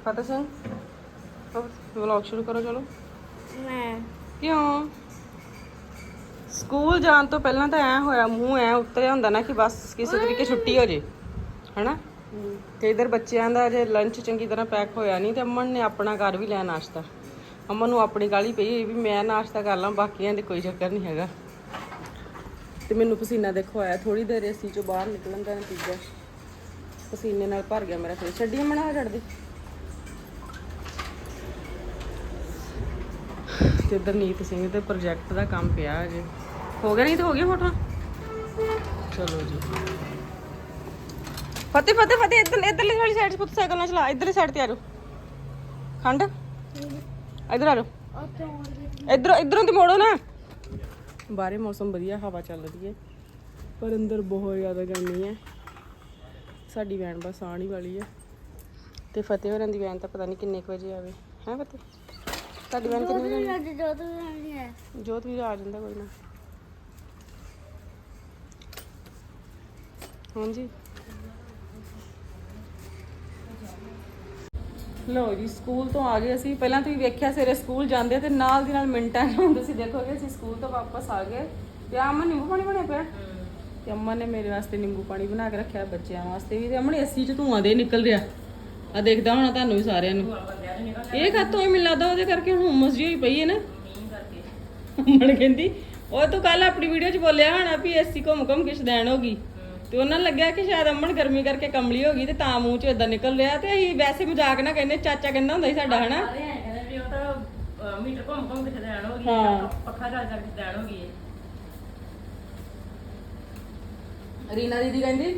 Fateh Singh vlog ਸ਼ੁਰੂ ਕਰੋ ਚਲੋ। ਮੈਂ। ਕਿਉਂ? ਸਕੂਲ ਜਾਣ ਤੋਂ ਪਹਿਲਾਂ ਤਾਂ ਐ ਹੋਇਆ ਮੂੰਹ ਐ ਉਤਰਿਆ ਹੁੰਦਾ ਨਾ ਕਿ ਬਸ ਕਿਸੇ ਤਰੀਕੇ ਛੁੱਟੀ ਹੋ ਜੇ ਹਨਾ? ਤੇ ਇਧਰ ਬੱਚਿਆਂ ਦਾ ਜੇ ਲੰਚ ਚੰਗੀ ਤਰ੍ਹਾਂ ਪੈਕ ਹੋਇਆ ਨਹੀਂ ਤੇ ਅਮਨ ਨੇ ਆਪਣਾ ਘਰ ਵੀ ਲਿਆ ਨਾਸ਼ਤਾ। ਅਮਨ ਨੂੰ ਆਪਣੀ ਗਾਲੀ ਪਈ ਹੋਈ ਵੀ ਮੈਂ ਨਾਸ਼ਤਾ ਕਰ ਲਾਂ ਬਾਕੀਆਂ ਦੇ ਕੋਈ ਚੱਕਰ ਨਹੀਂ ਹੈਗਾ। ਤੇ ਮੈਨੂੰ ਪਸੀਨਾ ਦੇਖੋ ਆਇਆ ਥੋੜੀ ਦੇਰ ਏਸੀ ਚੋਂ ਬਾਹਰ ਨਿਕਲਣ ਦਾ ਨਤੀਜਾ। ਪਸੀਨੇ ਨਾਲ ਭਰ ਗਿਆ ਮੇਰਾ ਫੇਸ ਛੱਡੀ ਆ ਛੱਡ ਦੇ ਤੇ ਇੱਧਰ ਨੀਤ ਸਿੰਘ ਦੇ ਪ੍ਰੋਜੈਕਟ ਦਾ ਕੰਮ ਪਿਆ ਅਜੇ ਹੋ ਗਿਆ ਨਹੀਂ ਤੇ ਹੋ ਗਿਆ ਫੋਟੋ ਚਲੋ ਜੀ। ਫਤਿਹ ਫਤਿਹ ਫਤਿਹ ਇੱਧਰ ਇੱਧਰਲੀ ਵਾਲੀ ਸਾਈਡ ਪੁੱਤ ਸਾਈਕਲ ਨਾ ਚਲਾ। ਇੱਧਰਲੀ ਸਾਈਡ ਤੇ ਆ ਜਾਓ। ਖੰਡ? ਇੱਧਰ ਆ ਜਾਓ। ਇਧਰੋਂ ਇਧਰੋਂ ਦੀ ਮੋੜੋ ਨਾ। ਬਾਹਰੇ ਮੌਸਮ ਵਧੀਆ ਹਵਾ ਚੱਲ ਰਹੀ ਹੈ। ਪਰ ਅੰਦਰ ਬਹੁਤ ਜ਼ਿਆਦਾ ਗਰਮੀ ਹੈ। ਸਾਡੀ ਵੈਨ ਬਸ ਆਉਣ ਹੀ ਵਾਲੀ ਹੈ। ਤੇ ਫਤਿਹ ਹੋਰਾਂ ਦੀ ਵੈਨ ਤਾਂ ਪਤਾ ਨਹੀਂ ਕਿੰਨੇ ਕੁ ਵਜੇ ਆਵੇ। ਹੈ ਫਤਿਹ? ਤੁਹਾਡੀ ਵੈਨ ਕਿੰਨੇ ਵਜੇ ਆਉਂਦੀ? ਅੱਜ ਜੋ ਤੂੰ ਨਹੀਂ ਹੈ। ਜੋਤ ਵੀ ਆ ਜਾਂਦਾ ਕੋਈ ਨਾ। ਹਾਂਜੀ। ਲੋ ਜੀ ਸਕੂਲ ਤੋਂ ਆ ਗਏ ਅਸੀਂ। ਪਹਿਲਾਂ ਤੁਸੀਂ ਵੇਖਿਆ ਸਵੇਰੇ ਸਕੂਲ ਜਾਂਦੇ ਤੇ ਨਾਲ ਦੀ ਨਾਲ ਮਿੰਟਾਂ ਨੂੰ ਤੁਸੀਂ ਦੇਖੋਗੇ ਅਸੀਂ ਸਕੂਲ ਤੋਂ ਵਾਪਸ ਆ ਗਏ। ਤੇ ਅਮਨ ਨਿੰਬੂ ਪਾਣੀ ਬਣਿਆ ਪਿਆ? ਤੇ ਅਮਨ ਨੇ ਮੇਰੇ ਵਾਸਤੇ ਨਿੰਬੂ ਪਾਣੀ ਬਣਾ ਕੇ ਰੱਖਿਆ ਬੱਚਿਆਂ ਵਾਸਤੇ ਵੀ। ਤੇ ਅਮਨ ਏਸੀ ਚ ਧੂਆਂ ਦੇ ਨਿਕਲ ਰਿਹਾ ਆ ਦੇਖਦਾ ਹੋਣਾ ਤੁਹਾਨੂੰ ਵੀ ਸਾਰਿਆਂ ਨੂੰ। ਇਹ ਹੀ ਮੈਨੂੰ ਲੱਗਦਾ ਉਹਦੇ ਕਰਕੇ ਹੁਣ ਹੁਮਸ ਜਿਹੀ ਹੋਈ ਪਈ ਹੈ ਨਾ। ਅਮਨ ਕਹਿੰਦੀ ਉਹ ਤੂੰ ਕੱਲ ਆਪਣੀ ਵੀਡੀਓ 'ਚ ਬੋਲਿਆ ਹੋਣਾ ਵੀ ਏਸੀ ਘੁੰਮ ਘੁੰਮ ਕੇ ਸ਼ਦੈਣ ਹੋ ਗਈ। ਤੇ ਉਹਨਾਂ ਨੂੰ ਲੱਗਿਆ ਕਿ ਸ਼ਾਇਦ ਅਮਨ ਗਰਮੀ ਕਰਕੇ ਕਮਲੀ ਹੋ ਗਈ ਤੇ ਤਾਂ ਮੂੰਹ 'ਚ ਇਦਾਂ ਨਿਕਲ ਰਿਹਾ ਤੇ ਅਸੀਂ ਵੈਸੇ ਮਜ਼ਾਕ ਨਾ ਕਹਿੰਦੇ ਚਾਚਾ ਕਹਿੰਦਾ ਹੁੰਦਾ ਸੀ ਸਾਡਾ ਹਨਾ? ਸਾਰੇ ਐਂ ਕਹਿੰਦੇ ਵੀ ਉਹ ਤਾਂ ਅਹ, ਮੀਟਰ ਘੁੰਮ ਘੁੰਮ ਕੇ ਸਦੈਣ ਹੋ ਗਈ ਹਾਂ। ਹੈ, ਪੱਖਾ ਚੱਲ ਚੱਲ ਕੇ ਸਦੈਣ ਹੋ ਗਈ ਹੈ ਰੀਨਾ ਦੀਦੀ ਕਹਿੰਦੀ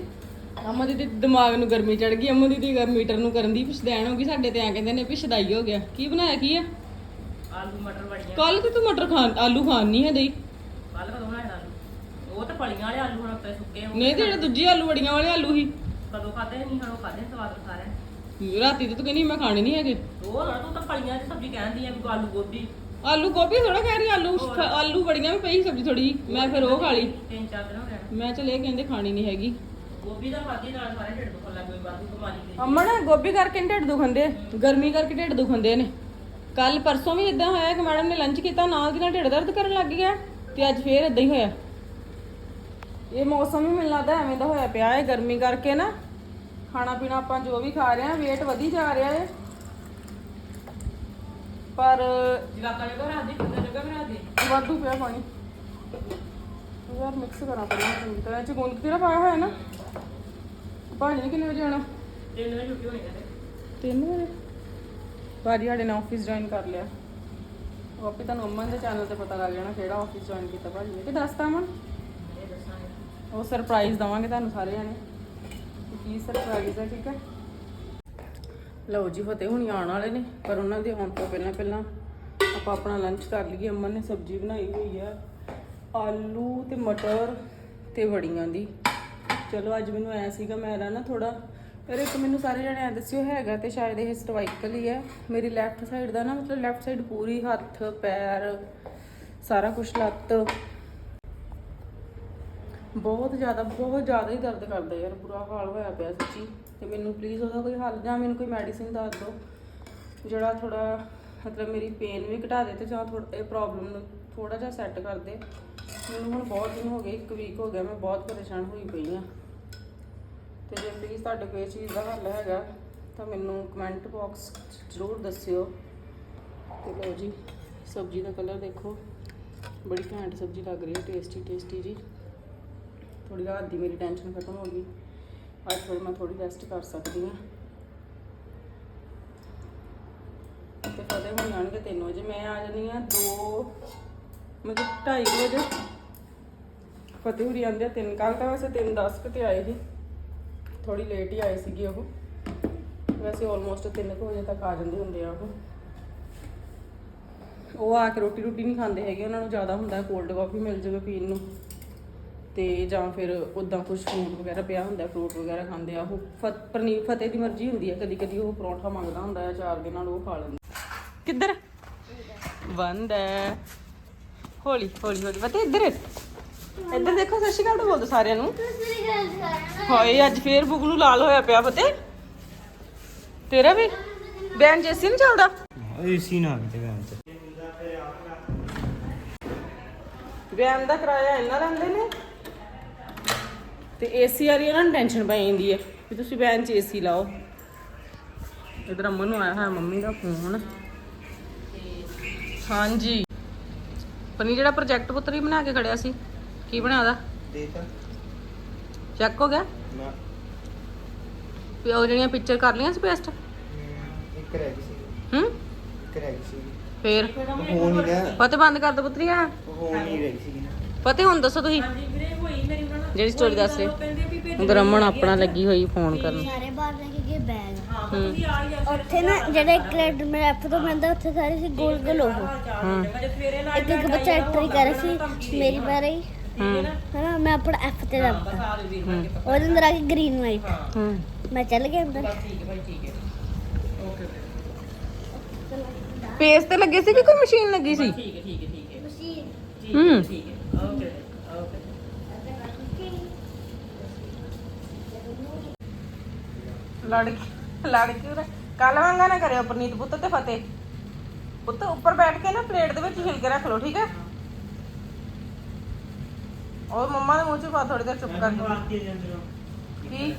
ਅਮਨ ਦੀਦੀ ਦਿਮਾਗ ਨੂੰ ਗਰਮੀ ਚੜ ਗਈ ਅਮਨ ਦੀਦੀ ਗਰ- ਮੀਟਰ ਨੂੰ ਕਰਨ ਦੀ ਪਿਛਦੈਣ ਹੋ ਗਈ ਸਾਡੇ ਤੇ ਐਂ ਕਹਿੰਦੇ ਨੇ ਵੀ ਸ਼ਦਾਈ ਹੋ ਗਿਆ। ਕੀ ਬਣਾਇਆ ਕੀ ਆ? ਆਲੂ ਮਟਰ ਬੜੀਆਂ ਕੱਲ ਤੇ ਤੂੰ ਮਟਰ ਖਾਣ ਆਲੂ ਖਾਣ ਨਹੀਂ ਹੈ ਦੇਈ। ਕੱਲ ਕਦੋਂ ਬਣਾਇਆ ਆਲੂ? ਉਹ ਤਾਂ ਪਲੀਆਂ ਵਾਲੇ ਆਲੂ ਹੁਣ ਉੱਤੇ ਸੁੱਕੇ ਹੋਣ ਨਹੀਂ ਤੇ ਜਿਹੜੇ ਦੂਜੀ ਆਲੂ ਵੜੀਆਂ ਵਾਲੇ ਆਲੂ ਸੀ। ਕਦੋਂ ਖਾਦੇ ਨਹੀਂ ਹੁਣ ਉਹ ਖਾਦੇ ਸਵਾਦ ਸਾਰੇ ਰਾਤੀ ਤੇ ਤੂੰ ਕਹਿੰਦੀ ਮੈਂ ਖਾਣੇ ਨਹੀਂ ਹੈਗੇ। ਉਹ ਨਾ ਤੂੰ ਤਾਂ ਪਲੀਆਂ ਦੀ ਸਬਜ਼ੀ ਕਹਿੰਦੀ ਆ ਵੀ ਆਲੂ ਗੋਭੀ। ਆਲੂ ਗੋਭੀ ਥੋੜਾ ਕਹਿ ਰਹੀ ਆਲੂ ਆਲੂ ਬੜੀਆਂ ਵੀ ਪਈ ਸਬਜ਼ੀ ਥੋੜੀ ਮੈਂ ਫਿਰ ਉਹ ਖਾ ਲਈ। ਤਿੰਨ ਚਾਰ ਦਿਨ ਹੋ ਗਏ। ਮੈਂ ਚਲ ਕਹਿੰਦੇ ਖਾਣੀ ਨਹੀਂ ਹੈਗੀ। ਗੋਭੀ ਦਾ ਖਾਦੀ ਨਾਲ ਸਾਰੇ ਢਿੱਡ ਦੁਖਣ ਲੱਗ ਗਈ ਬਾਦੂ ਬਿਮਾਰੀ ਦੇ ਅਮਨ ਗੋਭੀ ਕਰਕੇ ਨੀ ਢਿੱਡ ਦੁਖੰਦੇ ਗਰਮੀ ਕਰਕੇ ਢਿੱਡ ਦੁਖੰਦੇ ਨੇ। ਕੱਲ ਪਰਸੋਂ ਵੀ ਇਦਾਂ ਹੋਇਆ ਕਿ ਮੈਡਮ ਨੇ ਲੰਚ ਕੀਤਾ ਨਾਲ ਦੀ ਨਾਲ ਢਿੱਡ ਦਰਦ ਕਰਨ ਲੱਗ ਗਿਆ ਤੇ ਅੱਜ ਫੇਰ ਇਦਾਂ ਹੀ ਹੋਇਆ। ਇਹ ਮੌਸਮ ਵੀ ਮੈਨੂੰ ਲੱਗਦਾ ਐਵੇਂ ਦਾ ਹੋਇਆ ਪਿਆ ਹੈ ਗਰਮੀ ਕਰਕੇ ਨਾ। ਖਾਣਾ ਪੀਣਾ ਆਪਾਂ ਜੋ ਵੀ ਖਾ ਰਹੇ ਹਾਂ weight ਵਧੀ ਜਾ ਰਿਹਾ ਹੈ ਪਰ ਜਗਾਤਾ ਜਗ੍ਹਾ ਰਾਤ ਦੀ ਕਿੰਨਾ ਜਗ੍ਹਾ ਬਣਾ ਦੇ? ਵਾਧੂ ਪਿਆ ਪਾਣੀ। ਯਾਰ ਮਿਕਸ ਕਰਾਂ ਪਹਿਲਾਂ ਚੰਗੀ ਤਰ੍ਹਾਂ ਚ ਗੁੰਦ ਕਿਹੜਾ ਪਾਇਆ ਹੋਇਆ ਨਾ। ਭਾਜੀ ਨੇ ਕਿੰਨੇ ਵਜੇ ਆਉਣਾ? ਤਿੰਨ ਵਜੇ ਛੁੱਟੀ ਹੋਣੀ ਵਜੇ? ਭਾਜੀ ਸਾਡੇ ਨੇ ਆਫਿਸ ਜੁਆਇਨ ਕਰ ਲਿਆ। ਉਹ ਆਪੇ ਤੁਹਾਨੂੰ ਅਮਨ ਦੇ ਚੈਨਲ ਤੇ ਪਤਾ ਲੱਗ ਜਾਣਾ ਕਿਹੜਾ ਆਫਿਸ ਜੁਆਇਨ ਕੀਤਾ ਭਾਜੀ ਨੇ। ਕਿ ਦੱਸਤਾ ਅਮਨ? ਉਹ ਸਰਪ੍ਰਾਈਜ਼ ਦਵਾਂਗੇ ਤੁਹਾਨੂੰ ਸਾਰੇ ਜਾਣੇ ਕਿ ਕੀ ਸਰਪ੍ਰਾਈਜ਼ ਹੈ ਠੀਕ ਹੈ ਲਓ ਜੀ ਫਤਿਹ ਹੁਣੀ ਆਉਣ ਵਾਲੇ ਨੇ ਪਰ ਉਹਨਾਂ ਦੇ ਆਉਣ ਤੋਂ ਪਹਿਲਾਂ ਪਹਿਲਾਂ ਆਪਾਂ ਆਪਣਾ ਲੰਚ ਕਰ ਲਈਏ। ਅਮਨ ਨੇ ਸਬਜ਼ੀ ਬਣਾਈ ਹੋਈ ਆ ਆਲੂ ਤੇ ਮਟਰ ਤੇ ਵੜੀਆਂ ਦੀ। ਚਲੋ ਅੱਜ ਮੈਨੂੰ ਆਇਆ ਸੀਗਾ ਮੇਰਾ ਨਾ ਥੋੜਾ ਪਰ ਇੱਕ ਮੈਨੂੰ ਸਾਰੇ ਜਣੇ ਐ ਦੱਸਿਓ ਹੈਗਾ ਤੇ ਸ਼ਾਇਦ ਇਹ ਸਰਵਾਈਕਲ ਹੀ ਹੈ। ਮੇਰੀ ਲੈਫਟ ਸਾਈਡ ਦਾ ਨਾ ਮਤਲਬ ਲੈਫਟ ਸਾਈਡ ਪੂਰੀ ਹੱਥ, ਪੈਰ, ਸਾਰਾ ਕੁਝ ਲੱਤ। ਬਹੁਤ ਜ਼ਿਆਦਾ ਬਹੁਤ ਜ਼ਿਆਦਾ ਹੀ ਦਰਦ ਕਰਦਾ ਯਾਰ, ਬੁਰਾ ਹਾਲ ਹੋਇਆ ਪਿਆ ਸੱਚੀ। ਤੇ ਮੈਨੂੰ ਪਲੀਜ਼ ਉਹਦਾ ਕੋਈ ਹੱਲ ਜਾਂ ਮੈਨੂੰ ਕੋਈ ਮੈਡੀਸਿਨ ਦੱਸ ਦਿਓ, ਜਿਹੜਾ ਥੋੜਾ ਮਤਲਬ ਮੇਰੀ ਪੇਨ ਵੀ ਘਟਾ ਦੇ ਤੇ ਜਾਂ ਥੋੜਾ ਇਹ ਪ੍ਰੋਬਲਮ ਨੂੰ ਥੋੜਾ ਜਿਹਾ ਸੈੱਟ ਕਰ ਦੇ। ਮੈਨੂੰ ਹੁਣ ਬਹੁਤ ਦਿਨ ਹੋ ਗਏ, ਇੱਕ ਵੀਕ ਹੋ ਗਿਆ, ਮੈਂ ਬਹੁਤ ਪਰੇਸ਼ਾਨ ਹੋਈ ਪਈ ਆ ਤੇ ਜੇ ਪਲੀਜ਼ ਤੁਹਾਡੇ ਕੋਈ ਇਸ ਚੀਜ਼ ਦਾ ਹੱਲ ਹੈਗਾ, ਤਾਂ ਮੈਨੂੰ ਕਮੈਂਟ ਬਾਕਸ ਜ਼ਰੂਰ ਦੱਸਿਓ। ਤੇ ਲਓ ਜੀ, ਸਬਜ਼ੀ ਦਾ ਕਲਰ ਦੇਖੋ। ਬੜੀ ਘੈਂਟ ਸਬਜ਼ੀ ਲੱਗ ਰਹੀ ਹੈ ਟੇਸਟੀ ਟੇਸਟੀ ਜੀ। ਥੋੜੀ ਰਾਤ ਦੀ ਮੇਰੀ ਟੈਨਸ਼ਨ ਖਤਮ ਹੋ ਗਈ। ਅੱਜ ਫਿਰ ਮੈਂ ਥੋੜੀ ਰੈਸਟ ਕਰ ਸਕਦੀ ਹਾਂ। ਤੇ ਫਤਿਹ ਹੋ ਜਾਣਗੇ 3 ਵਜੇ। ਮੈਂ ਆ ਜਾਣੀ ਆ 2 ਮਤਲਬ 2:30 ਵਜੇ। ਫਤਿਹ ਹੁਰੀ ਆਂਦੇ 3 ਕੱਲ ਤਾਂ ਵੈਸੇ 3 10 ਕਿਤੇ ਆਏ ਸੀ। ਥੋੜੀ ਲੇਟ ਹੀ ਆਏ ਸੀਗੇ ਉਹ। ਵੈਸੇ ਆਲਮੋਸਟ 3 ਵਜੇ ਤੱਕ ਆ ਜਾਂਦੇ ਹੁੰਦੇ ਆ ਉਹ। ਉਹ ਆ ਕੇ ਰੋਟੀ ਰੋਟੀ ਨਹੀਂ ਖਾਂਦੇ ਹੈਗੇ, ਉਹਨਾਂ ਨੂੰ ਜ਼ਿਆਦਾ ਹੁੰਦਾ ਕੋਲਡ ਕਾਫੀ ਮਿਲ ਜਾਵੇ ਪੀਣ ਨੂੰ। ਤੇ ਜਾਂ ਫਿਰ ਉਦਾਂ ਕੁਝ ਫਰੂਟ ਵਗੈਰਾ ਪਿਆ ਹੁੰਦਾ ਫਰੂਟ ਵਗੈਰਾ ਖਾਂਦੇ ਆ ਉਹ। ਫਤ ਪਰਨੀ ਫਤਿਹ ਦੀ ਮਰਜ਼ੀ ਹੁੰਦੀ ਹੈ ਕਦੀ ਕਦੀ ਉਹ ਪਰੌਂਠਾ ਮੰਗਦਾ ਹੁੰਦਾ ਹੈ ਚਾਰ ਦੇ ਨਾਲ ਉਹ ਖਾ ਲੈਂਦਾ। ਕਿੱਧਰ? ਬੰਦ ਹੈ। ਹੌਲੀ ਹੌਲੀ ਹੌਲੀ। ਫਤਿਹ, ਇੱਧਰ। ਇੱਧਰ ਦੇਖੋ ਸਤਿ ਸ਼੍ਰੀ ਅਕਾਲ ਤਾਂ ਬੋਲ ਦੋ ਸਾਰਿਆਂ ਨੂੰ? ਤੁਸੀਂ ਗੱਲ ਕਰ ਹਾਏ ਅੱਜ ਫੇਰ ਬੁਗ ਨੂੰ ਲਾਲ ਹੋਇਆ ਪਿਆ ਫਤਿਹ ਤੇਰਾ ਵੀ? ਬੈਨ ਜੇਸੀ ਨਹੀਂ ਚੱਲਦਾ? ਏਸੀ ਨਾ ਕਿਤੇ ਵੈਨ ਚ। ਵੈਨ ਦਾ ਕਿਰਾਇਆ ਇੰਨਾ ਲੈਂਦੇ ਨੇ? ਤੇ ਏਸੀ ਵਾਲੀ ਇਹਨਾਂ ਨੂੰ ਟੈਨਸ਼ਨ ਪਈ ਜਾਂਦੀ ਹੈ ਵੀ ਤੁਸੀਂ ਵੈਨ 'ਚ ਏਸੀ ਲਾਓ। ਇਧਰ ਅਮਨ ਨੂੰ ਆਇਆ ਹੋਇਆ ਮੰਮੀ ਦਾ ਫੋਨ ਹਾਂਜੀ। ਪਨੀ ਜਿਹੜਾ ਪ੍ਰੋਜੈਕਟ ਪੁੱਤਰੀ ਬਣਾ ਕੇ ਖੜਿਆ ਸੀ। ਕੀ ਬਣਾਦਾ? ਦੇਤਾ ਚੈੱਕ ਹੋ ਗਿਆ? ਨਾ। ਵੀ ਉਹ ਜਿਹੜੀਆਂ ਪਿਕਚਰ ਕਰ ਲਈਆਂ ਸੀ ਪੇਸਟ ਇੱਕ ਰਹਿ ਗਈ ਸੀ। ਹੂੰ? ਇੱਕ ਰਹਿ ਗਈ ਸੀ। ਫੇਰ? ਹੋ ਨਹੀਂ ਰਿਹਾ ਫਤਿਹ ਬੰਦ ਕਰ ਦੋ ਪੁੱਤਰੀਆ ਹੋ ਨਹੀਂ ਰਹੀ ਸੀ ਫਤਿਹ ਹੁਣ ਦੱਸੋ ਤੁਸੀਂ। ਹਾਂਜੀ ਵੀਰੇ ਹੋਈ ਮੇਰੀ ਉਹਨਾਂ ਨਾਲ। ਜਿਹੜੀ ਸਟੋਰੀ ਦੱਸ ਰਹੇ। ਅਮਨ ਆਪਣਾ ਲੱਗੀ ਹੋਈ ਫੋਨ ਕਰਨ। ਸਾਰੇ ਬਾਹਰ ਲੈ ਕੇ ਗਏ ਬੈਗ। ਹਾਂ ਤੁਸੀਂ ਆ ਹੀ ਆ ਉੱਥੇ ਨਾ ਜਿਹੜੇ ਇੱਕ ਲੈਟਰ ਮੇਰੇ ਐਪ ਤੋਂ ਮਿਲਦਾ ਉੱਥੇ ਸਾਰੇ ਸੀ ਗੋਲ ਗੋਲ ਉਹ ਹੂੰ ਇੱਕ ਇੱਕ ਬੱਚਾ ਐਂਟਰੀ ਕਰ ਰਿਹਾ ਸੀ ਮੇਰੀ ਹੂੰ। ਹਨਾ ਮੈਂ ਆਪਣਾ ਐਫ ਤੇ ਦੱਬਤਾ ਆ ਦੇ ਵੀਰ ਬਣ ਕੇ ਉਹਦੇ ਅੰਦਰ ਆ ਕੇ ਗ੍ਰੀਨ ਵਾਈਟ ਹੂੰ। ਮੈਂ ਚੱਲ ਗਿਆ ਅੰਦਰ। ਠੀਕ ਹੈ ਭਾਈ ਠੀਕ ਹੈ। ਓਕੇ ਪੇਜ ਤੇ ਲੱਗੇ ਸੀ ਕਿ ਕੋਈ ਮਸ਼ੀਨ ਲੱਗੀ ਸੀ? ਠੀਕ ਹੈ ਠੀਕ ਹੈ ਠੀਕ ਹੈ। ਠੀਕ ਹੂੰ। ਹੈ। ਠੀਕ ਹੈ। ਓਕੇ ਓਕੇ ਲੜਕੀ ਲੜਕੀ ਉਰੇ। ਕੱਲ ਵਾਂਗਾ ਨਾ ਕਰਿਓ ਪ੍ਰਨੀਤ ਪੁੱਤ ਤੇ ਫਤਿਹ। ਪੁੱਤ ਉੱਪਰ ਬੈਠ ਕੇ ਨਾ ਪਲੇਟ ਦੇ ਵਿੱਚ ਹਿਲ ਕੇ ਰੱਖ ਲਓ ਠੀਕ ਹੈ? ਔਰ ਮੰਮਾ ਦੇ ਮੂੰਹ 'ਚ ਪਾ ਥੋੜੀ ਦੇਰ ਚੁੱਪ ਕਰਕੇ। ਕੀ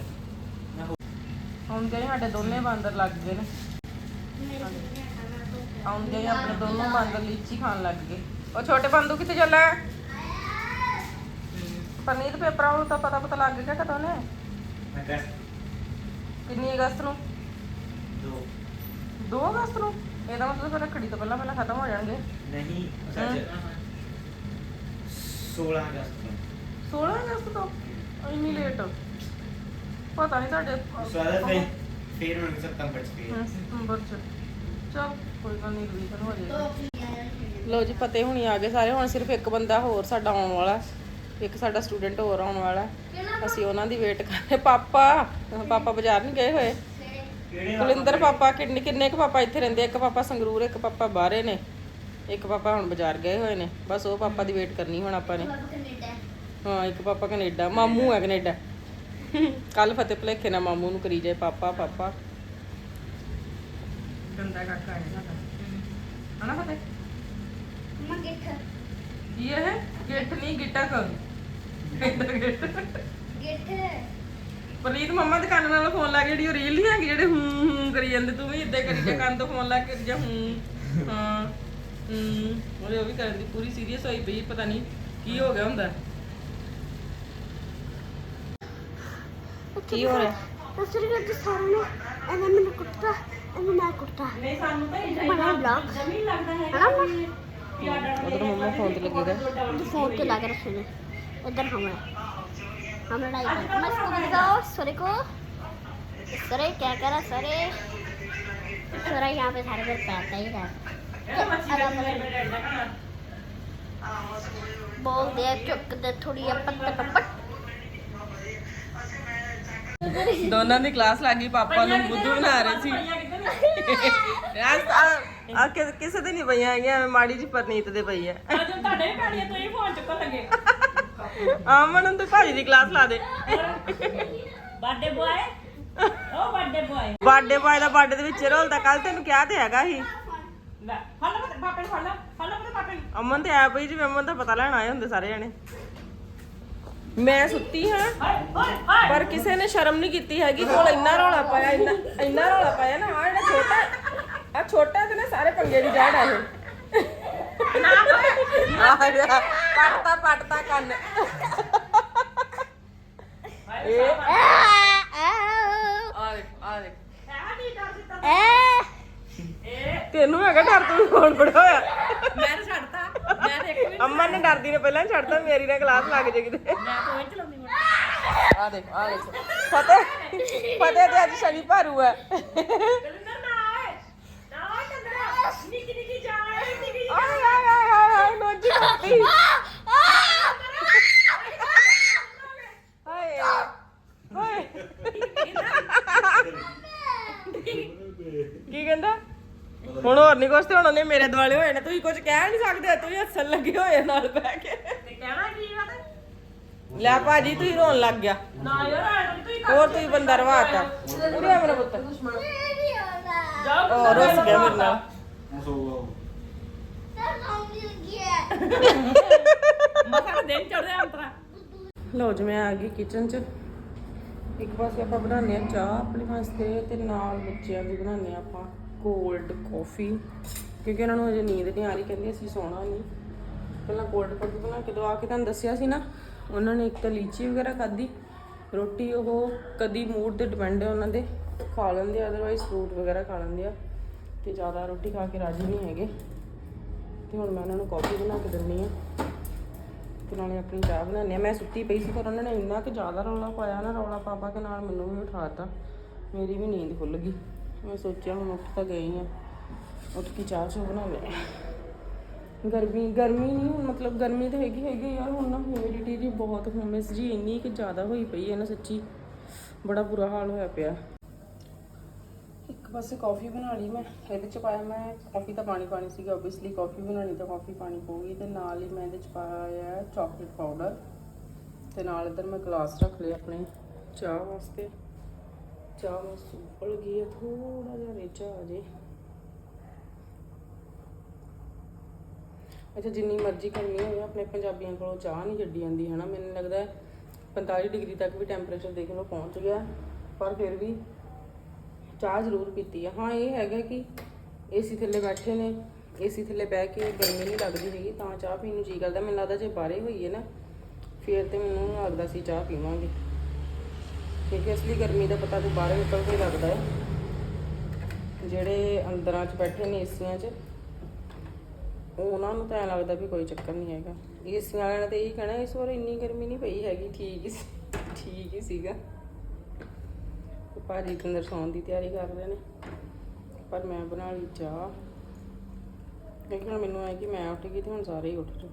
ਹੁਣ ਜਿਹੜੇ ਸਾਡੇ ਦੋਨੇ ਬਾਂਦਰ ਲੱਗ ਗਏ ਨੇ। ਆਉਂਦੇ ਹੀ ਆਪਣੇ ਦੋਨੋਂ ਬਾਂਦਰ ਲੀਚੀ ਖਾਣ ਲੱਗ ਗਏ। ਉਹ ਛੋਟੇ ਬੰਦੂ ਕਿੱਥੇ ਚੱਲਾ? ਪਰਨੀਤ ਪੇਪਰਾਂ ਨੂੰ ਤਾਂ ਪਤਾ ਪਤਾ ਲੱਗ ਗਿਆ ਕਦੋਂ ਨੇ। ਕਿੰਨੀ ਅਗਸਤ ਨੂੰ? 2 ਅਗਸਤ ਨੂੰ? ਇਹਦਾ ਮਤਲਬ ਫਿਰ ਰੱਖੜੀ ਤੋਂ ਪਹਿਲਾਂ ਪਹਿਲਾਂ ਖਤਮ ਹੋ ਜਾਣਗੇ। ਨਹੀਂ ਸੱਚ। 16 ਅਗਸਤ ਨੂੰ। 16 ਅਗਸਤ ਤੋਂ? ਇੰਨੀ ਲੇਟ ਪਤਾ ਨਹੀਂ ਤੁਹਾਡੇ। ਸਵਾਦਾ ਫਿਰ ਫਿਰ ਹੁਣ ਸਤੰਬਰ ਚ ਫਿਰ ਹਾਂ, ਸਤੰਬਰ ਚ। ਚਲ ਕੋਈ ਗੱਲ ਨਹੀਂ ਰਿਵੀਜ਼ਨ ਹੋ ਜਾਏਗੀ। ਲੋ ਜੀ ਪਤੇ ਹੁਣੀ ਆ ਗਏ ਸਾਰੇ। ਹੁਣ ਸਿਰਫ ਇੱਕ ਬੰਦਾ ਹੋਰ ਸਾਡਾ ਆਉਣ ਵਾਲਾ। ਇੱਕ ਸਾਡਾ ਸਟੂਡੈਂਟ ਹੋਰ ਆਉਣ ਵਾਲਾ। ਅਸੀਂ ਉਹਨਾਂ ਦੀ ਵੇਟ ਕਰ ਰਹੇ ਪਾਪਾ। ਪਾਪਾ ਬਾਜ਼ਾਰ ਨਹੀਂ ਗਏ ਹੋਏ? ਕੁਲਿੰਦਰ ਪਾਪਾ ਕਿੰਨੇ ਕਿੰਨੇ ਕੁ ਪਾਪਾ ਇੱਥੇ ਰਹਿੰਦੇ? ਇੱਕ ਪਾਪਾ ਸੰਗਰੂਰ ਇੱਕ ਪਾਪਾ ਬਾਹਰੇ ਨੇ। ਇੱਕ ਪਾਪਾ ਹੁਣ ਬਾਜ਼ਾਰ ਗਏ ਹੋਏ ਨੇ। ਬਸ ਉਹ ਪਾਪਾ ਦੀ ਵੇਟ ਕਰਨੀ ਹੁਣ ਆਪਾਂ ਨੇ। ਹਾਂ ਇੱਕ ਪਾਪਾ ਕੈਨੇਡਾ ਮਾਮੂ ਹੈ ਕੈਨੇਡਾ। ਕੱਲ ਫਤਿਹ ਭਲੇਖੇ ਨਾਲ ਮਾਮੂ ਨੂੰ ਕਰੀ ਜਾਏ ਪਾਪਾ ਪਾਪਾ। ਗੰਦਾ ਕਾਕਾ ਹੈ ਸਾਡਾ। ਹਨਾ ਫਤਿਹ? ਮੈਂ ਗਿੱਠ। ਇਹ? ਗਿੱਠ ਨਹੀਂ ਗਿੱਟਕ। ਗਿੱਟ ਗਿੱਠ। ਪਨੀਤ ਮੰਮਾ ਦੇ ਕੰਨ ਨਾਲ ਫੋਨ ਲਾ ਕੇ ਜਿਹੜੀ ਉਹ ਰੀਲ ਨਹੀਂ ਹੈਗੀ ਜਿਹੜੇ ਹੂੰ ਹੂੰ ਕਰੀ ਜਾਂਦੇ ਤੂੰ ਵੀ ਇਦਾਂ ਕਰੀ ਜਾ ਕੰਨ ਤੋਂ ਫੋਨ ਲਾ ਕੇ ਜਾਂ ਹੂੰ। ਹਾਂ ਹੂੰ। ਉਹਦੇ ਉਹ ਵੀ ਕਰਨ ਦੀ ਪੂਰੀ ਸੀਰੀਅਸ ਹੋਈ ਪਈ ਪਤਾ ਨਹੀਂ ਕੀ ਹੋ ਗਿਆ ਹੁੰਦਾ। ਕੀ ਹੋ ਰਿਹਾ ਅਸਲ ਵਿੱਚ ਸਾਰਿਆਂ ਨੂੰ ਇਹਨੇ ਮੈਨੂੰ ਕੁੱਟਤਾ ਇਹਨੇ ਮੈਂ ਕੁੱਟਤਾ ਨਹੀਂ ਸਾਨੂੰ ਤਾਂ ਇਹ ਬਣਾ ਬਲੌਗ ਜਮੀਨ ਲੱਗਦਾ ਹੈ ਹਨਾ ਮੈਂ ਕਿ ਆਰਡਰ ਉਧਰ ਮੰਮਾ ਫੋਨ ਤੇ ਲੱਗੇ ਦਾ मुझे फोन पे लगा रखे ने उधर हम हम लड़ाई कर मैं स्कूल जाओ सरे को सरे क्या करा सरे सरे यहाँ पे सारे घर पैसा ही रहा बोल दे चुक दे थोड़ी अपन पपट ਦੋਨਾਂ ਦੀ ਕਲਾਸ ਲੱਗ ਗਈ ਪਾਪਾ ਨੂੰ ਬੁੱਧੂ ਬਣਾ ਰਹੇ ਸੀ। ਆ ਆ ਕਿਸੇ ਦੇ ਨਹੀਂ ਪਈਆਂ ਹੈਗੀਆਂ ਮਾੜੀ ਜੀ ਪਰਨੀਤ ਦੇ ਪਈ ਹੈ ਅੱਜ ਤੁਹਾਡੇ ਵੀ ਪੈਣੀ ਤੁਸੀਂ ਫੋਨ ਚੁੱਕਣ ਲੱਗੇ। ਆਮਨ ਨੂੰ ਤੇ ਭਾਜੀ ਦੀ ਕਲਾਸ ਲਾ ਦੇ। ਬਰਥਡੇ ਬੁਆਏ ਉਹ ਬਰਥਡੇ ਬੁਆਏ ਬਰਥਡੇ ਬਾਏ ਦਾ ਬਰਥਡੇ ਦੇ ਵਿੱਚ ਰੋਲਦਾ ਕੱਲ ਤੈਨੂੰ ਕਿਹਾ ਤੇ ਹੈਗਾ ਸੀ। ਲੈ ਫੜ ਲਓ ਪਾਪੇ ਨੂੰ ਫੜ ਲਓ ਫੜ ਮੇਰੇ ਪਾਪੇ ਨੂੰ। ਅਮਨ ਤੇ ਆ ਪਈ ਜਿਵੇਂ ਅਮਨ ਦਾ ਪਤਾ ਲੈਣ ਆਏ ਹੁੰਦੇ ਸਾਰੇ ਜਣੇ। ਮੈਂ ਸੁੱਤੀ ਹਾਂ ਪਰ ਕਿਸੇ ਨੇ ਸ਼ਰਮ ਨਹੀਂ ਕੀਤੀ ਹੈਗੀ। ਕੋਲ ਇੰਨਾ ਰੌਲਾ ਪਾਇਆ ਇੰਨਾ ਇੰਨਾ ਰੌਲਾ ਪਾਇਆ ਨਾ ਆ ਜਿਹੜਾ ਛੋਟਾ ਆ ਛੋਟਾ ਤੇ ਨਾ ਸਾਰੇ ਪੰਗੇ ਦੀ ਜੜ ਆ ਇਹ। ਆ ਜਾ ਪੜਤਾ ਪੜਤਾ ਕੰਨ। ਇਹ ਆ ਦੇਖ ਆ ਦੇਖ। ਤੈਨੂੰ ਹੈਗਾ ਡਰ ਤੂੰ ਹੋਇਆ ਤਾਂ ਛੱਡਤਾ ਮੈਂ ਤਾਂ ਇੱਕ ਵੀ ਅੰਮਾ ਨੇ ਡਰਦੀ ਨੇ ਪਹਿਲਾਂ ਹੀ ਛੱਡਤਾ ਮੇਰੀ ਨਾਲ ਕਲਾਸ ਲੱਗ ਜੇ ਕਿਤੇ। ਮੈਂ ਉਹ ਚਲਾਉਂਦੀ ਆ ਦੇਖ ਆ ਦੇਖ। ਫਤਿਹ ਫਤਿਹ ਤੇ ਅੱਜ ਸ਼ਨੀ ਭਾਰੂ ਹੈ। ਆਏ ਆਏ ਆਏ ਆਏ ਆਏ ਨੋਜੀ ਹਾਏ। ਹਾਏ। ਕੀ ਕਹਿੰਦਾ? ਹੁਣ ਹੋਰ ਨਹੀਂ ਕੁਛ ਤੇ ਹੁਣ ਉਹਨੇ ਮੇਰੇ ਦੁਆਲੇ ਹੋਏ ਨੇ ਤੁਸੀਂ ਕੁਝ ਕਹਿ ਨਹੀਂ ਸਕਦੇ ਤੁਸੀਂ ਹੱਸਣ ਲੱਗੇ ਹੋਏ ਨਾਲ ਬਹਿ ਕੇ। ਤੇ ਕਹਿਣਾ ਕੀ ਵਾ ਤੇ? ਲੈ ਭਾਜੀ ਤੁਸੀਂ ਰੋਣ ਲੱਗ ਗਿਆ। ਨਾ ਯਾਰ ਆਏ ਤੁਸੀਂ ਹੋਰ ਤੁਸੀਂ ਬੰਦਾ ਰਵਾਤਾ ਉਰੇ ਆ ਮੇਰਾ ਪੁੱਤ। ਜਾਓ ਉਹ ਰੁੱਸ ਗਿਆ ਮੇਰੇ ਨਾਲ। ਮਸੋ ਦਿਨ ਚੜਿਆ ਅੰਤਰਾ। ਲਓ ਜੀ ਮੈਂ ਆ ਗਈ ਕਿਚਨ 'ਚ। ਇੱਕ ਪਾਸੇ ਆਪਾਂ ਬਣਾਉਂਦੇ ਆ ਚਾਹ ਆਪਣੇ ਵਾਸਤੇ ਤੇ ਨਾਲ ਬੱਚਿਆਂ ਦੀ ਬਣਾਉਂਦੇ ਆ ਆਪਾਂ। ਕੋਲਡ ਕਾਫੀ ਕਿਉਂਕਿ ਉਹਨਾਂ ਨੂੰ ਅਜੇ ਨੀਂਦ ਨਹੀਂ ਆ ਰਹੀ, ਕਹਿੰਦੀ ਅਸੀਂ ਸੌਣਾ ਨਹੀਂ। ਪਹਿਲਾਂ ਕੋਲਡ ਕਾਫੀ ਬਣਾ ਕੇ ਦਵਾ ਕੇ ਤੁਹਾਨੂੰ ਦੱਸਿਆ ਸੀ ਨਾ, ਉਹਨਾਂ ਨੇ ਇੱਕ ਤਾਂ ਲੀਚੀ ਵਗੈਰਾ ਖਾਧੀ, ਰੋਟੀ ਉਹ ਕਦੀ ਮੂਡ ਤੇ ਡਿਪੈਂਡ ਹੈ ਉਹਨਾਂ ਦੇ, ਖਾ ਲੈਂਦੇ ਆ ਅਦਰਵਾਈਜ਼ ਫਰੂਟ ਵਗੈਰਾ ਖਾ ਲੈਂਦੇ ਆ, ਤੇ ਜ਼ਿਆਦਾ ਰੋਟੀ ਖਾ ਕੇ ਰਾਜੀ ਨਹੀਂ ਹੈਗੇ। ਤੇ ਹੁਣ ਮੈਂ ਉਹਨਾਂ ਨੂੰ ਕਾਫੀ ਬਣਾ ਕੇ ਦਿੰਨੀ ਆ ਤੇ ਨਾਲੇ ਆਪਣੀ ਚਾਹ ਬਣਾਉਂਦੇ ਆ ਮੈਂ ਸੁੱਤੀ ਪਈ ਸੀ, ਪਰ ਉਹਨਾਂ ਨੇ ਇੰਨਾ ਕਿ ਜ਼ਿਆਦਾ ਰੌਲਾ ਪਾਇਆ ਨਾ, ਰੌਲਾ ਪਾਪਾ ਪਾ ਕੇ ਨਾਲ ਮੈਨੂੰ ਵੀ ਉਠਾਤਾ ਮੇਰੀ ਵੀ ਨੀਂਦ ਖੁੱਲ ਗਈ। ਮੈਂ ਸੋਚਿਆ ਹੁਣ ਉੱਠ ਤਾਂ ਗਈ ਆ ਉੱਠ ਕੇ ਚਾਹ ਚੋ ਬਣਾਉਂਦੇ ਆ ਗਰਮੀ ਗਰਮੀ ਨਹੀਂ ਮਤਲਬ ਗਰਮੀ ਤਾਂ ਹੈਗੀ ਹੈਗੀ ਯਾਰ ਹੁਣ ਨਾ ਹਿਊਮਿਡਿਟੀ ਜੀ ਬਹੁਤ ਹਿਊਮਿਸ ਜੀ ਇੰਨੀ ਕਿ ਜ਼ਿਆਦਾ ਹੋਈ ਪਈ ਹੈ ਨਾ ਸੱਚੀ। ਬੜਾ ਬੁਰਾ ਹਾਲ ਹੋਇਆ ਪਿਆ। ਇੱਕ ਪਾਸੇ ਕਾਫੀ ਬਣਾ ਲਈ ਮੈਂ, ਇਹਦੇ ਚ ਪਾਇਆ ਮੈਂ ਕਾਫੀ ਤਾਂ ਪਾਣੀ ਪਾਣੀ ਸੀਗਾ ਆਬਵੀਅਸਲੀ ਕਾਫੀ ਬਣਾਉਣੀ ਤਾਂ ਕਾਫੀ ਪਾਣੀ ਪਊਗੀ, ਤੇ ਨਾਲ ਹੀ ਮੈਂ ਇਹਦੇ ਚ ਪਾਇਆ ਚਾਕਲੇਟ ਪਾਊਡਰ ਤੇ ਨਾਲ ਇਧਰ ਮੈਂ ਗਲਾਸ ਰੱਖ ਲਿਆ ਆਪਣੇ ਚਾਹ ਵਾਸਤੇ। ਚਾਹ ਬਸ ਉਬਲ ਗਈ ਆ ਥੋੜਾ ਜਿਹਾ ਰੇਚਾ ਆ ਜੇ ਅੱਛਾ, ਜਿੰਨੀ ਮਰਜ਼ੀ ਗਰਮੀ ਹੋਵੇ, ਆਪਣੇ ਪੰਜਾਬੀਆਂ ਕੋਲੋਂ ਚਾਹ ਨਹੀਂ ਛੱਡੀ ਜਾਂਦੀ ਹੈ ਨਾ ਮੈਨੂੰ ਲੱਗਦਾ ਹੈ 45 ਡਿਗਰੀ ਤੱਕ ਵੀ ਟੈਂਪਰੇਚਰ ਦੇਖ ਲਓ ਪਹੁੰਚ ਗਿਆ, ਪਰ ਫਿਰ ਵੀ ਚਾਹ ਜ਼ਰੂਰ ਪੀਤੀ ਆ। ਹਾਂ, ਇਹ ਹੈਗਾ ਕਿ ਏਸੀ ਥੱਲੇ ਬੈਠੇ ਨੇ ਏਸੀ ਥੱਲੇ ਬਹਿ ਕੇ ਗਰਮੀ ਨਹੀਂ ਲੱਗਦੀ ਹੈਗੀ, ਤਾਂ ਚਾਹ ਪੀਣ ਨੂੰ ਜੀ ਕਰਦਾ। ਮੈਨੂੰ ਲੱਗਦਾ ਜੇ ਬਾਹਰੇ ਹੋਈਏ ਨਾ, ਫਿਰ ਤੇ ਮੈਨੂੰ ਲੱਗਦਾ ਸੀ ਚਾਹ ਪੀਵਾਂਗੇ। ਕਿਉਂਕਿ ਅਸਲੀ ਗਰਮੀ ਦਾ ਪਤਾ ਵੀ ਬਾਹਰ ਨਿਕਲ ਕੇ ਲੱਗਦਾ ਹੈ। ਜਿਹੜੇ ਅੰਦਰਾਂ 'ਚ ਬੈਠੇ ਨੇ ਏਸੀਆਂ 'ਚ ਉਹਨਾਂ ਨੂੰ ਤਾਂ ਲੱਗਦਾ ਵੀ ਕੋਈ ਚੱਕਰ ਨਹੀਂ ਹੈਗਾ। ਏਸੀਆਂ ਵਾਲਿਆਂ ਨੇ ਤਾਂ ਇਹੀ ਕਹਿਣਾ, ਇਸ ਵਾਰ ਇੰਨੀ ਗਰਮੀ ਨਹੀਂ ਪਈ ਹੈਗੀ, ਠੀਕ ਹੀ ਠੀਕ ਹੀ ਸੀਗਾ। ਭਾਜੀ ਕਿੰਦਰ ਸੌਣ ਦੀ ਤਿਆਰੀ ਕਰ ਰਹੇ ਨੇ, ਪਰ ਮੈਂ ਬਣਾ ਲਈ ਚਾਹ। ਕਿਉਂਕਿ ਹੁਣ ਮੈਨੂੰ ਆਇਆ ਕਿ ਮੈਂ ਉੱਠ ਗਈ ਤੇ ਹੁਣ ਸਾਰੇ ਹੀ ਉੱਠ ਜਾਓ।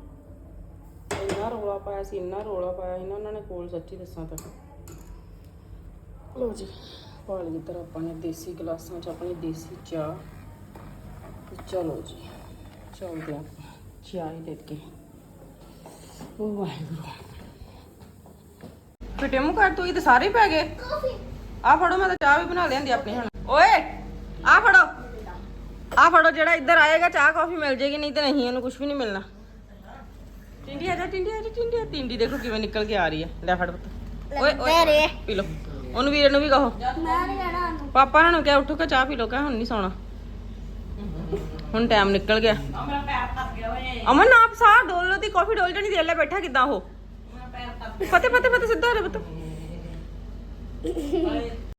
ਇੰਨਾ ਰੋਲਾ ਪਾਇਆ ਸੀ, ਇੰਨਾ ਰੋਲਾ ਪਾਇਆ ਸੀ ਨਾ ਉਹਨਾਂ ਨੇ, ਕੋਲ ਸੱਚੀ ਦੱਸਾਂ ਤਾਂ। ਲੋ ਜੀ, ਪਾ ਲਈ ਇੱਧਰ ਆਪਾਂ ਨੇ ਦੇਸੀ ਗਲਾਸਾਂ 'ਚ ਆਪਣੀ ਦੇਸੀ ਚਾਹ। ਚਲੋ ਜੀ, ਚੱਲਦੇ ਹਾਂ ਚਾਹ ਹੀ ਲੈ ਕੇ। ਉਹ ਵਾਹਿਗੁਰੂ। ਫਿੱਟੇ ਮੂੰਹ ਕਰ, ਤੂੰ ਇਹ ਤੇ ਸਾਰੇ ਪੈ ਗਏ। ਆ ਫੜੋ, ਮੈਂ ਤਾਂ ਚਾਹ ਵੀ ਬਣਾ ਲਿਆਂਦੀ ਆਪਣੀ ਹੁਣ। ਓਏ ਆ ਫੜੋ। ਆ ਫੜੋ, ਜਿਹੜਾ ਇੱਧਰ ਆਏਗਾ, ਚਾਹ ਕਾਫੀ ਮਿਲ ਜੇਗੀ, ਨਹੀਂ ਤੇ ਨਹੀਂ, ਇਹਨੂੰ ਕੁਝ ਵੀ ਨਹੀਂ ਮਿਲਣਾ। ਟਿੰਡੀ ਆ ਜਾ, ਟਿੰਡੀ ਆ ਜਾ, ਟਿੰਡੀ ਆ। ਟਿੰਡੀ ਦੇਖੋ ਕਿਵੇਂ ਨਿਕਲ ਕੇ ਆ ਰਹੀ ਹੈ ਲੈ ਫੜ ਪੁੱਤ। ਓਏ ਓਏ, ਪੀ ਲਓ। ਉਹਨੂੰ ਵੀਰੇ ਨੂੰ ਵੀ ਕਹੋ। ਮੈਂ ਨਹੀਂ ਜਾਣਾ ਉਹਨੂੰ। ਪਾਪਾ ਨਾਲ ਨੂੰ ਕਿਹਾ ਉੱਠੋ ਕੇ ਚਾਹ ਪੀ ਲਓ ਕਹ ਹੁਣ ਨਹੀਂ ਸੌਣਾ। ਹੁਣ ਟਾਈਮ ਨਿਕਲ ਗਿਆ। ਮੇਰਾ ਪੈਰ ਤੱਕ ਗਿਆ ਓਏ। ਅਮਨ ਆਪ ਸਾਹ ਡੋਲ ਲੋ ਦੀ ਕਾਫੀ ਡੋਲ ਜਣੀ ਦੇ ਲੈ ਬੈਠਾ ਕਿਦਾਂ ਉਹ? ਮੇਰਾ ਪੈਰ ਤੱਕ ਫਤੇ ਫਤੇ ਫਤੇ ਸਿੱਧਾ ਹੋ ਜਾ ਪੁੱਤ।